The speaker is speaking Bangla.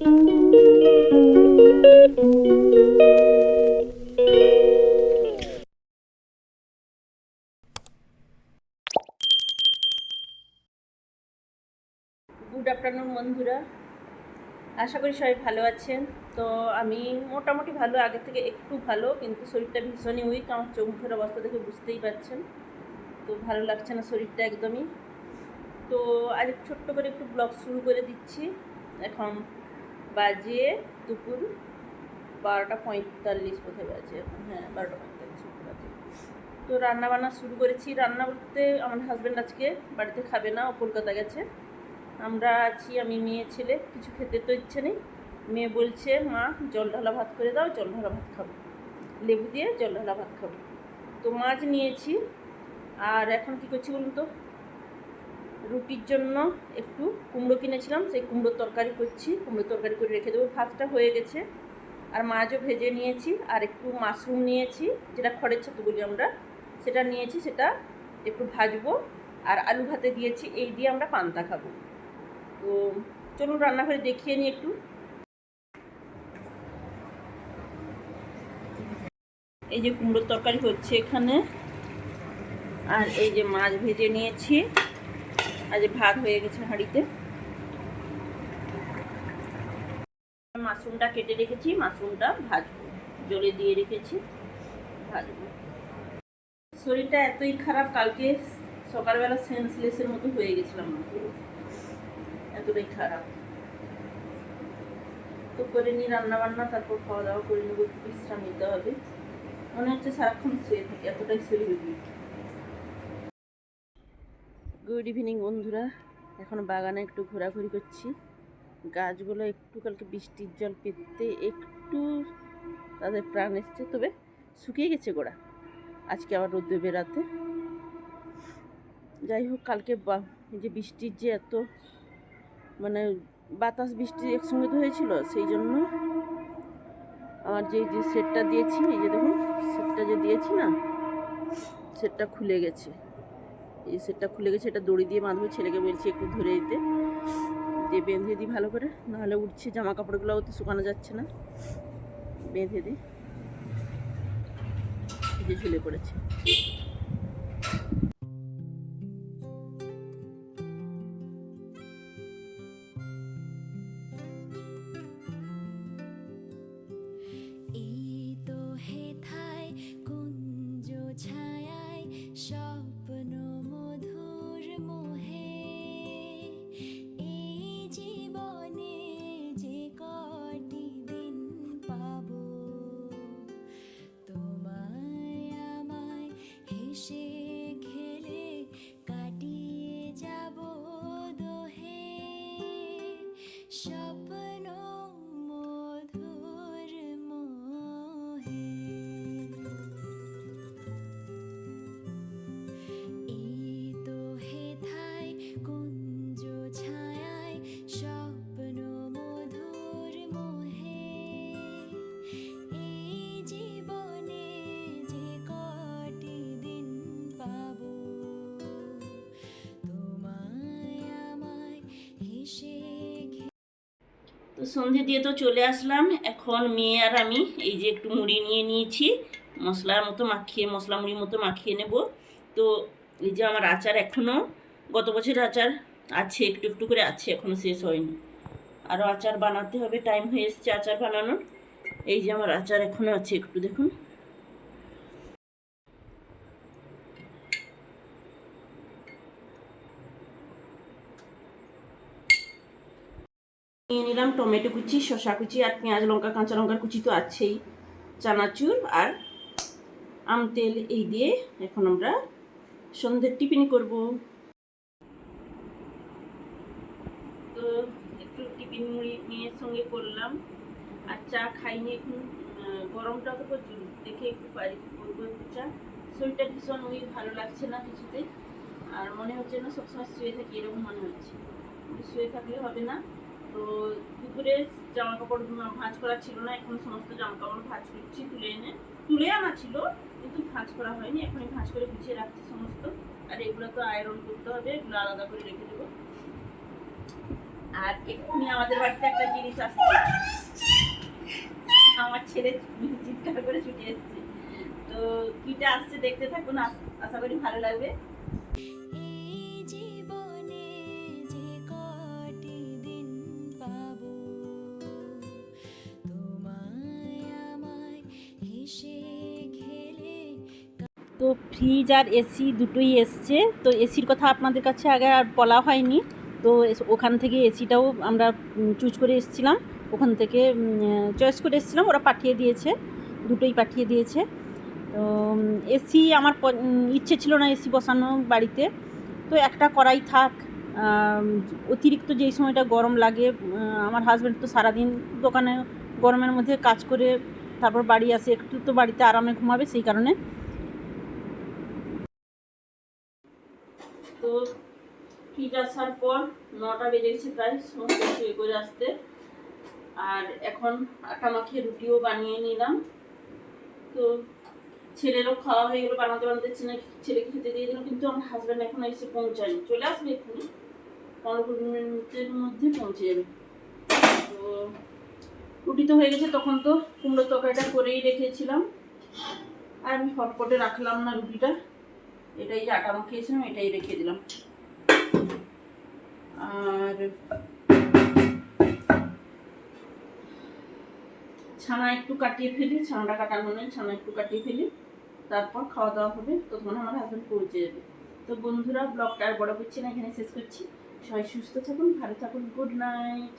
গুড আফটারনুন বন্ধুরা। আশা করি সবাই ভালো আছেন। তো আমি মোটামুটি ভালো, আগে থেকে একটু ভালো, কিন্তু শরীরটা ভীষণই উইক আমার চোখ মুখের অবস্থা দেখে বুঝতেই পারছেন। তো ভালো লাগছে না শরীরটা একদমই। তো আজ ছোট্ট করে একটু ব্লগ শুরু করে দিচ্ছি। এখন বাজে দুপুর বারোটা পঁয়তাল্লিশ কোথায় বাজে। হ্যাঁ বারোটা পঁয়তাল্লিশ বাজে। তো রান্না বান্না শুরু করেছি। রান্না বলতে আমার হাজব্যান্ড আজকে বাড়িতে খাবে না, ও কলকাতা গেছে। আমরা আছি, আমি, মেয়ে, ছেলে, কিছু খেতে তো ইচ্ছে নেই। মেয়ে বলছে, মা, জল ঢালা ভাত করে দাও, জল ঢালা ভাত খাব। লেবু দিয়ে জল ঢালা ভাত খাব। তো মাছ নিয়েছি। আর এখন কি করছি বলুন তো? রুটির জন্য একটু কুমড়ো কিনেছিলাম, সেই কুমড়োর তরকারি করছি, কুমড়োর তরকারি করে রেখে দেবো। ভাতটা হয়ে গেছে, আর মাছও ভেজে নিয়েছি, আর একটু মাশরুম নিয়েছি, যেটা খড়ের ছাতু বলি আমরা, সেটা নিয়েছি, সেটা একটু ভাজবো, আর আলু ভাতে দিয়েছি, এই দিয়ে আমরা পান্তা খাব। তো চলুন রান্নাঘরে দেখিয়ে নিই একটু। এই যে কুমড়োর তরকারি হচ্ছে এখানে, আর এই যে মাছ ভেজে নিয়েছি। যে ভাত হয়ে গেছে হাঁড়িতে। মাশরুমটা কেটে রেখেছি, মাশরুমটা ভাজবো। জলে দিয়ে রেখেছি, ভাজবো। শরীরটা এতই খারাপ, কালকে সকালবেলা সেন্সলেসের মতো হয়ে গেছিলাম এতটাই খারাপ। তো করে নিই রান্না বান্না তারপর খাওয়া দাওয়া করে নেব বিশ্রাম নিতে হবে। মনে হচ্ছে সারাক্ষণ শুয়ে থাকি, এতটাই শরীর গুড ইভিনিং বন্ধুরা। এখন বাগানে একটু ঘোরাঘুরি করছি। গাছগুলো একটু কালকে বৃষ্টির জল পেতে একটু তাদের প্রাণ এসছে, তবে শুকিয়ে গেছে গোড়া। আজকে আবার রোদ্দে বেরাতে যাই হোক, কালকে যে বৃষ্টির যে এত মানে বাতাস বৃষ্টি একসঙ্গে তো হয়েছিল, সেই জন্য আমার যে যে সেটটা দিয়েছি, এই যে দেখুন সেটটা যে দিয়েছি না সেটটা খুলে গেছে। এই সেটটা খুলে গেছে, এটা দড়ি দিয়ে বাঁধবো ছেলেকে বলছি একটু ধরে দিতে। দিয়ে বেঁধে দিই ভালো করে, নাহলে উঠছে জামা কাপড়গুলো তো শুকানো যাচ্ছে না। বেঁধে দিই। যে ঝুলে পড়েছে। Show তো সন্ধে দিয়ে তো চলে আসলাম। এখন মেয়ে আর আমি এই যে একটু মুড়ি নিয়ে নিয়েছি। মশলার মতো মাখিয়ে, মশলা মুড়ির মতো মাখিয়ে নেব। তো এই যে আমার আচার এখনও গত বছরের আচার আছে, একটু একটু করে আছে এখনও শেষ হয়নি। আরও আচার বানাতে হবে টাইম হয়ে এসছে আচার বানানোর। এই যে আমার আচার এখনও আছে, একটু দেখুন। নিয়ে নিলাম টমেটো কুচি, শসা কুচি আর পেঁয়াজ লঙ্কা, কাঁচা লঙ্কার কুচি তো আছেই। চানাচুর আর আম তেল এই দিয়ে এখন আমরা সন্ধ্যের টিফিন করব। তো একটু টিফিন মুড়ি মেয়ের সঙ্গে করলাম আর চা খাইনি এখন। গরমটা তো প্রচুর, দেখে একটু পারি করব একটু চা। শরীরটা ভীষণ ওই ভালো লাগছে না কিছুতে। আর মনে হচ্ছে না সবসময় শুয়ে থাকি, এরকম মনে হচ্ছে। শুয়ে থাকলে হবে না। তো দুপুরে জামা কাপড় ভাঁজ করা ছিল না, এখন সমস্ত জামা কাপড় ভাঁজ করছি, তুলে এনে, তুলে আনা ছিল, কিন্তু ভাঁজ করা হয়নি এখন ভাঁজ করে গুছিয়ে রাখছি সমস্ত। আর এগুলো তো আয়রন করতে হবে, এগুলো আলাদা করে রেখে দেবো। আর এক্ষুনি আমাদের বাড়িতে একটা জিনিস আসছে। আমার ছেলে চিৎকার করে ছুটে এসছে। তো কিটা আসছে দেখতে থাকুন, আশা করি ভালো লাগবে। তো ফ্রিজ আর এসি দুটোই এসছে। তো এসির কথা আপনাদের কাছে আগে আর বলা হয়নি। তো ওখান থেকে এসিটাও আমরা চুজ করে এসেছিলাম। ওখান থেকে চয়েস করে এসেছিলাম। ওরা পাঠিয়ে দিয়েছে। দুটোই পাঠিয়ে দিয়েছে। তো এসি আমার ইচ্ছে ছিল না এসি বসানো বাড়িতে। তো একটা করাই থাক। অতিরিক্ত যেই সময়টা গরম লাগে আমার হাজব্যান্ড তো সারাদিন দোকানে গরমের মধ্যে কাজ করে, তারপর বাড়ি আসে, একটু তো বাড়িতে আরামে ঘুমাবে, সেই কারণে ফ্রিজ আসার পর নটা বেজে গেছে প্রায়, সমস্ত এ করে আসতে। আর এখন আটা মাখিয়ে রুটিও বানিয়ে নিলাম। তো ছেলেরও খাওয়া হয়ে গেলো, বানাতে বানাতে ছেলে ছেলেকে খেতে দিয়ে দিলাম, কিন্তু আমার হাজব্যান্ড এখন এসে পৌঁছায়নি। চলে আসবে এক্ষুনি। পনেরো কুড়ি মিনিটের মধ্যে পৌঁছে যাবে। তো রুটি তো হয়ে গেছে, তখন তো কুমড়ো তরকারিটা করেই রেখেছিলাম। আর আমি হটপটে রাখলাম না রুটিটা। এটাই যে আটা মাখিয়েছিলাম, এটাই রেখে দিলাম। ছানা একটু কাটিয়ে ফেলি, ছানাটা কাটানো নেই ছানা একটু কাটিয়ে ফেলি, তারপর খাওয়া দাওয়া হবে তখন আমার হাজব্যান্ড পৌঁছে যাবে তো বন্ধুরা ব্লগটা আর বড় করছি না, এখানে শেষ করছি। সবাই সুস্থ থাকুন, ভালো থাকুন গুড নাইট